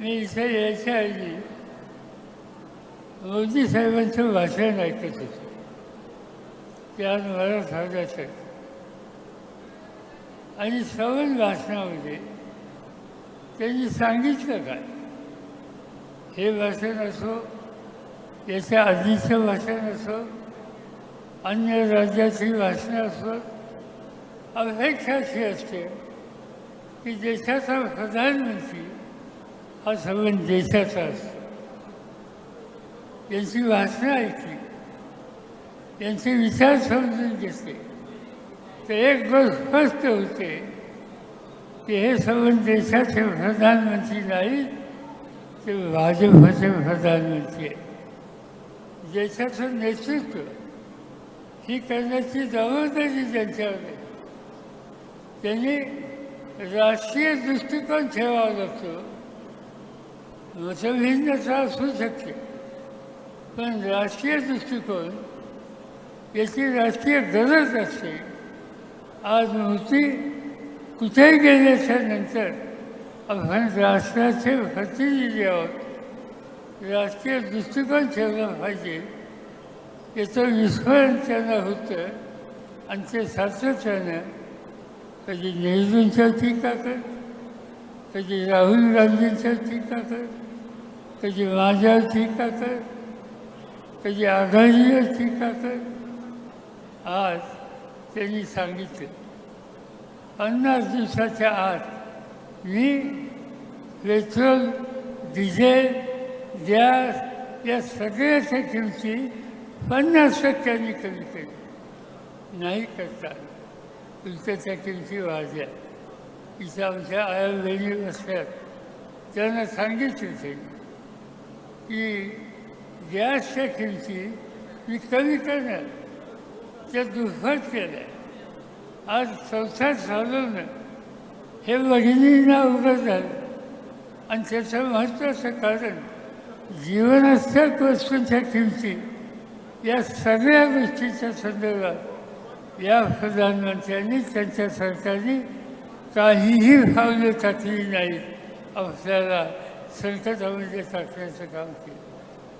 मी इथे यायच्या आधी मोदी साहेबांचं भाषण ऐकत होतो. ते आज मला सांगायचं आणि श्रवण भाषणामध्ये त्यांनी सांगितलं काय हे भाषण असो याच्या आधीचं भाषण असो अन्य राज्याची भाषणं असो अपेक्षा अशी असते की देशाचा प्रधानमंत्री हा सर्व देशाचा असतो त्यांची भाषणं ऐकली यांचे विचार समजून घेतले तर एक गोष्ट स्पष्ट होते. की हे सर्व देशाचे प्रधानमंत्री नाही ते भाजपचे प्रधानमंत्री आहे. देशाचं नेतृत्व ही करण्याची जबाबदारी त्यांच्यावर आहे. त्यांनी राष्ट्रीय दृष्टिकोन ठेवावा लागतो. मतभिन्नता असू शकते. पण राजकीय दृष्टिकोन याची राजकीय गरज असते. आज नव्हती कुठेही गेल्याच्यानंतर आपण राष्ट्राचे प्रतिनिधी आहोत. राजकीय दृष्टिकोन ठेवला पाहिजे. याचं विस्मरण त्यांना होतं. आणि ते सातत्यानं कधी नेहरूंच्या टीका कर कधी राहुल गांधींच्या टीका कर कधी माझ्या टीका कर कधी आघाडीवर टीका कर आज त्यांनी सांगितलं. पन्नास दिवसाच्या आत मी पेट्रोल डिझेल गॅस या सगळ्याच्या किमती पन्नास टक्क्यांनी कमी केली. नाही करता उलट त्या किमती वाढल्या इथं आमच्या आया बहिणी त्यांना सांगितलं त्यांनी की गॅसच्या किमती मी कमी करणार त्या दुप्पट केल्या आज संसार चालवणं हे वहिनींना उघड झालं. आणि त्याचं महत्त्वाचं कारण जीवनास्थक वस्तूंच्या किमती या सगळ्या गोष्टीच्या संदर्भात या प्रधानमंत्र्यांनी त्यांच्या सरकारने काहीही पावलं टाकली नाही. आपल्याला संकटामध्ये टाकण्याचं काम केलं